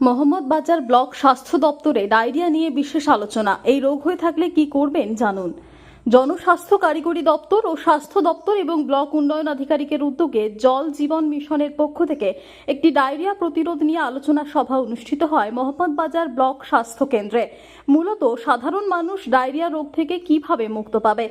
মোহাম্মদ বাজার ব্লক স্বাস্থ্য দপ্তরে ডায়রিয়া নিয়ে বিশেষ আলোচনা। এই রোগ হয়ে থাকলে কি করবেন জানুন। জনস্বাস্থ্য কারিগরি দপ্তর ও স্বাস্থ্য দপ্তর এবং ব্লক উন্নয়ন আধিকারিকের উদ্যোগে জল জীবন মিশনের পক্ষ থেকে একটি ডায়রিয়া প্রতিরোধ নিয়ে আলোচনা সভা অনুষ্ঠিত হয় মোহাম্মদ বাজার ব্লক স্বাস্থ্য কেন্দ্রে। মূলত সাধারণ মানুষ ডায়রিয়া রোগ থেকে কীভাবে মুক্ত পাবে?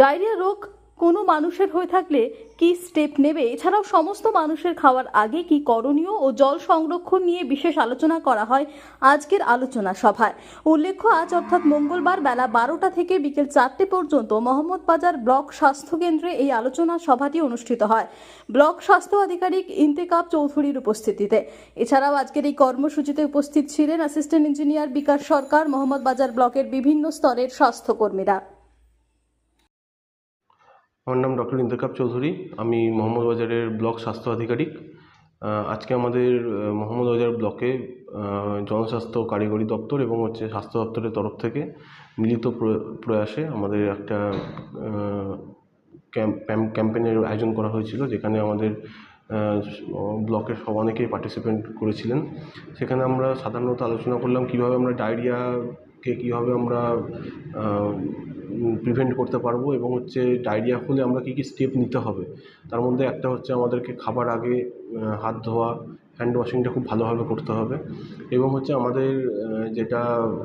ডায়রিয়া রোগ কোনো মানুষের হয়ে থাকলে কি স্টেপ নেবে? এছাড়াও সমস্ত মানুষের খাওয়ার আগে কি করণীয় ও জল সংরক্ষণ নিয়ে বিশেষ আলোচনা করা হয় আজকের আলোচনা সভায়। উল্লেখ্য, আজ অর্থাৎ মঙ্গলবার বেলা বারোটা থেকে বিকেল চারটে পর্যন্ত মোহাম্মদ বাজার ব্লক স্বাস্থ্য কেন্দ্রে এই আলোচনা সভাটি অনুষ্ঠিত হয়। ব্লক স্বাস্থ্য আধিকারিক ইন্তেকাব চৌধুরীর উপস্থিতিতে। এছাড়াও আজকের এই কর্মসূচিতে উপস্থিত ছিলেন অ্যাসিস্ট্যান্ট ইঞ্জিনিয়ার বিকাশ সরকার, মোহাম্মদ বাজার ব্লকের বিভিন্ন স্তরের স্বাস্থ্যকর্মীরা। আমার নাম ডক্টর ইন্তেকাব চৌধুরী, আমি মোহাম্মদ বাজারের ব্লক স্বাস্থ্য আধিকারিক। আজকে আমাদের মোহাম্মদ বাজার ব্লকে জনস্বাস্থ্য কারিগরি দপ্তর এবং হচ্ছে স্বাস্থ্য দপ্তরের তরফ থেকে মিলিত প্র- প্রয়াসে আমাদের একটা ক্যাম্প ক্যাম্পেনের আয়োজন করা হয়েছিল, যেখানে আমাদের ব্লকের সব অনেকেই পার্টিসিপেন্ট করেছিলেন। সেখানে আমরা সাধারণত আলোচনা করলাম কীভাবে আমরা ডায়রিয়াকে কীভাবে আমরা প্রিভেন্ট করতে পারব এবং হচ্ছে ডায়রিয়া হলে আমরা কী কী স্টেপ নিতে হবে। তার মধ্যে একটা হচ্ছে আমাদেরকে খাবার আগে হাত ধোয়া হ্যান্ড ওয়াশিংটা খুব ভালোভাবে করতে হবে। এবং হচ্ছে আমাদের যেটা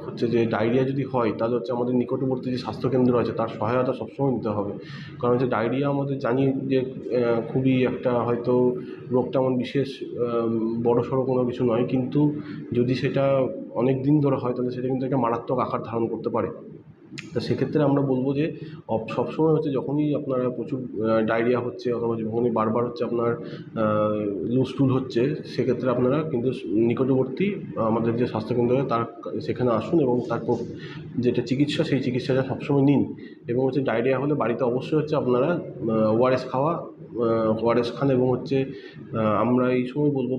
হচ্ছে যে ডায়রিয়া যদি হয়, তাহলে হচ্ছে আমাদের নিকটবর্তী যে স্বাস্থ্যকেন্দ্র আছে, তার সহায়তা সবসময় নিতে হবে। কারণ হচ্ছে ডায়রিয়া আমাদের জানি যে খুবই একটা হয়তো রোগটা এমন বিশেষ বড় সড়ো কোনো কিছু নয়। কিন্তু যদি সেটা অনেক দিন ধরে হয়, তাহলে সেটা কিন্তু একটা মারাত্মক আকার ধারণ করতে পারে। তা সেক্ষেত্রে আমরা বলব যে সবসময় হচ্ছে যখনই আপনারা প্রচুর ডায়রিয়া হচ্ছে অথবা যখনই বারবার হচ্ছে আপনার লুজ টুল হচ্ছে, সেক্ষেত্রে আপনারা কিন্তু নিকটবর্তী আমাদের যে স্বাস্থ্যকেন্দ্র তার সেখানে আসুন এবং তারপর যেটা চিকিৎসা, সেই চিকিৎসাটা সবসময় নিন এবং হচ্ছে ডায়রিয়া হলে বাড়িতে অবশ্যই হচ্ছে আপনারা ওআরএস খাওয়া ওআরএস খান এবং হচ্ছে আমরা এই সময় বলব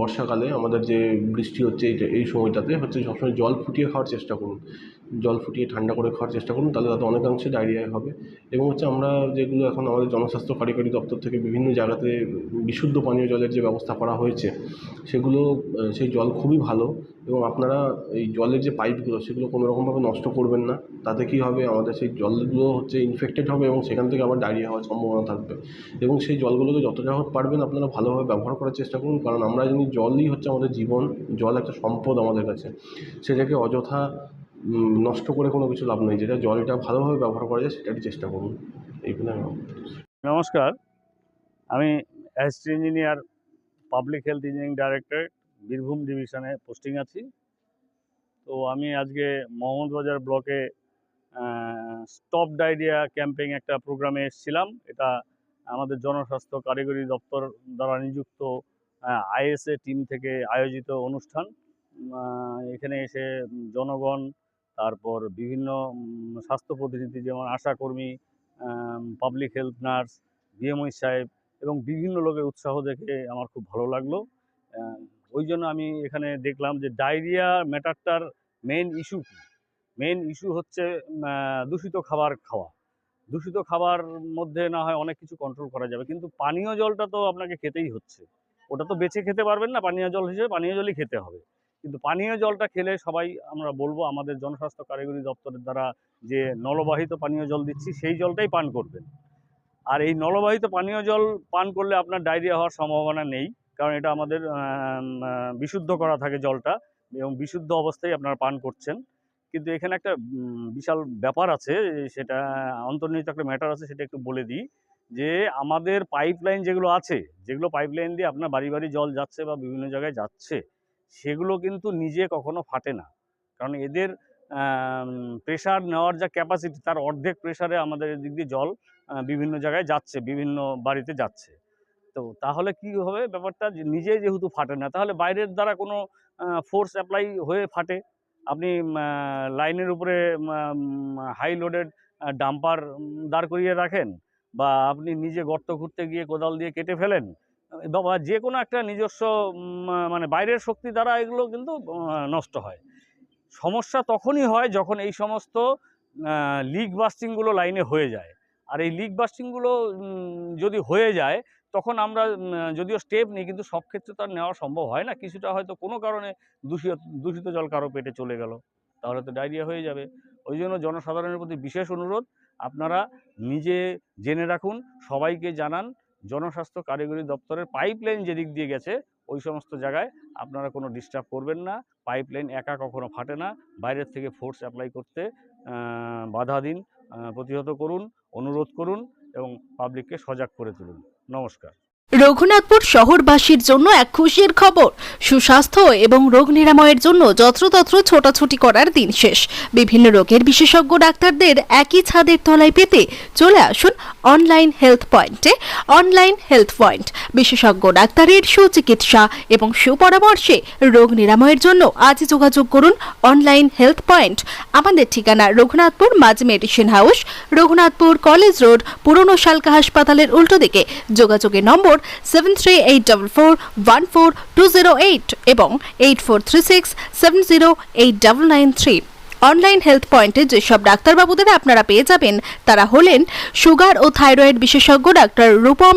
বর্ষাকালে আমাদের যে বৃষ্টি হচ্ছে এই সময়টাতে হচ্ছে সবসময় জল ফুটিয়ে খাওয়ার চেষ্টা করুন। জল ফুটিয়ে ঠান্ডা করে খাওয়ার চেষ্টা করুন, তাহলে তাতে অনেকাংশে ডায়রিয়া হবে। এবং হচ্ছে আমরা যেগুলো এখন আমাদের জনস্বাস্থ্য কারিগরি দপ্তর থেকে বিভিন্ন জায়গাতে বিশুদ্ধ পানীয় জলের যে ব্যবস্থা করা হয়েছে, সেগুলো সেই জল খুবই ভালো। এবং আপনারা এই জলের যে পাইপগুলো, সেগুলো কোনো রকমভাবে নষ্ট করবেন না। তাতে কী হবে, আমাদের সেই জলগুলো হচ্ছে ইনফেক্টেড হবে এবং সেখান থেকে আবার ডায়রিয়া হওয়ার সম্ভাবনা থাকবে। এবং সেই জলগুলোকে যতটা হোক পারবেন, আপনারা ভালোভাবে ব্যবহার করার চেষ্টা করুন। কারণ আমরা জানি জলই হচ্ছে আমাদের জীবন, জল একটা সম্পদ আমাদের কাছে। সেটাকে অযথা নষ্ট করে কোনো কিছু লাভ নেই। যেটা জলটা ভালোভাবে ব্যবহার করা যায়, সেটারই চেষ্টা করুন। এইগুলো নমস্কার। আমি assistant engineer, public health engineering director, Birbhum ডিভিশনে পোস্টিং আছি। তো আমি আজকে মোহাম্মদবাজার ব্লকে স্টপ ডায়রিয়া ক্যাম্পেইন একটা প্রোগ্রামে এসেছিলাম। এটা আমাদের জনস্বাস্থ্য কারিগরি দপ্তর দ্বারা নিযুক্ত আইএসএ টিম থেকে আয়োজিত অনুষ্ঠান। এখানে এসে জনগণ তারপর বিভিন্ন স্বাস্থ্য প্রতিনিধি যেমন আশাকর্মী পাবলিক হেলথ নার্স বিএমওই সাহেব এবং বিভিন্ন লোকের উৎসাহ দেখে আমার খুব ভালো লাগল। ওই জন্য আমি এখানে দেখলাম যে ডায়রিয়া ম্যাটারটার মেন ইস্যু কী? মেন ইস্যু হচ্ছে দূষিত খাবার খাওয়া। দূষিত খাবার মধ্যে না হয় অনেক কিছু কন্ট্রোল করা যাবে। কিন্তু পানীয় জলটা তো আপনাকে খেতেই হচ্ছে। ওটা তো বেছে খেতে পারবেন না, পানীয় জল হিসেবে পানীয় জলই খেতে হবে। কিন্তু পানীয় জলটা খেলে সবাই আমরা বলব আমাদের জনস্বাস্থ্য কারিগরি দপ্তরের দ্বারা যে নলবাহিত পানীয় জল দিচ্ছি, সেই জলটাই পান করবেন। আর এই নলবাহিত পানীয় জল পান করলে আপনার ডায়রিয়া হওয়ার সম্ভাবনা নেই, কারণ এটা আমাদের বিশুদ্ধ করা থাকে জলটা এবং বিশুদ্ধ অবস্থায় আপনারা পান করছেন। কিন্তু এখানে একটা বিশাল ব্যাপার আছে, সেটা অন্তর্নিহিত একটা ম্যাটার আছে, সেটা একটু বলে দিই। যে আমাদের পাইপলাইন যেগুলো আছে, যেগুলো পাইপলাইন দিয়ে আপনার বাড়ি বাড়ি জল যাচ্ছে বা বিভিন্ন জায়গায় যাচ্ছে সেগুলো কিন্তু নিজে কখনো ফাটে না। কারণ এদের প্রেশার নেওয়ার যা ক্যাপাসিটি তার অর্ধেক প্রেশারে আমাদের এদিক দিয়ে জল বিভিন্ন জায়গায় যাচ্ছে, বিভিন্ন বাড়িতে যাচ্ছে। তো তাহলে কি হবে ব্যাপারটা? নিজে যেহেতু ফাটে না, তাহলে বাইরের দ্বারা কোনো ফোর্স অ্যাপ্লাই হয়ে ফাটে। আপনি লাইনের উপরে হাই লোডেড ডাম্পার দাঁড় করিয়ে রাখেন বা আপনি নিজে গর্ত খুঁড়তে গিয়ে কোদাল দিয়ে কেটে ফেলেন বা যে কোনো একটা নিজস্ব মানে বাইরের শক্তি দ্বারা এগুলো কিন্তু নষ্ট হয়। সমস্যা তখনই হয় যখন এই সমস্ত লিক বাস্টিংগুলো লাইনে হয়ে যায়। আর এই লিক বাস্টিংগুলো যদি হয়ে যায়, তখন আমরা যদিও স্টেপ নিই, কিন্তু সব ক্ষেত্রে তার নেওয়া সম্ভব হয় না। কিছুটা হয়তো কোনো কারণে দূষিত দূষিত জল কারও পেটে চলে গেল। তাহলে তো ডায়রিয়া হয়ে যাবে। ওই জন্য জনসাধারণের প্রতি বিশেষ অনুরোধ, আপনারা নিজে জেনে রাখুন, সবাইকে জানান জনস্বাস্থ্য কারিগরি দপ্তরের পাইপলাইন যেদিক দিয়ে গেছে, ওই সমস্ত জায়গায় আপনারা কোনো ডিস্টার্ব করবেন না। পাইপলাইন একা কখনো ফাটে না। বাইরের থেকে ফোর্স অ্যাপ্লাই করতে বাধা দিন প্রতিহত করুন, অনুরোধ করুন এবং পাবলিককে সজাগ করে তুলুন। নমস্কার। রঘুনাথপুর শহরবাসীর জন্য এক খুশির খবর। সুস্বাস্থ্য এবং রোগ নিরাময়ের জন্য যত্রতত্র ছোটাছুটি করার দিন শেষ। বিভিন্ন রোগের বিশেষজ্ঞ ডাক্তারদের একই ছাদের তলায় পেতে চলে আসুন অনলাইন হেলথ পয়েন্টে অনলাইন হেলথ পয়েন্ট বিশেষজ্ঞ, ডাক্তারের সুচিকিৎসা এবং সুপরামর্শে রোগ নিরাময়ের জন্য আজ যোগাযোগ করুন অনলাইন হেলথ পয়েন্ট আমাদের ঠিকানা রঘুনাথপুর মাঝ medicine house, Raghunathpur college road, পুরনো শালকা হাসপাতালের উল্টো দিকে। যোগাযোগের নম্বর seven three eight double four one four two zero eight এবং eight four three six seven zero eight double nine three online health পয়েন্টে যেসব ডাক্তারবাবুদের আপনারা পেয়ে যাবেন, তারা হলেন সুগার ও থাইরয়েড বিশেষজ্ঞ ডাক্তার রূপম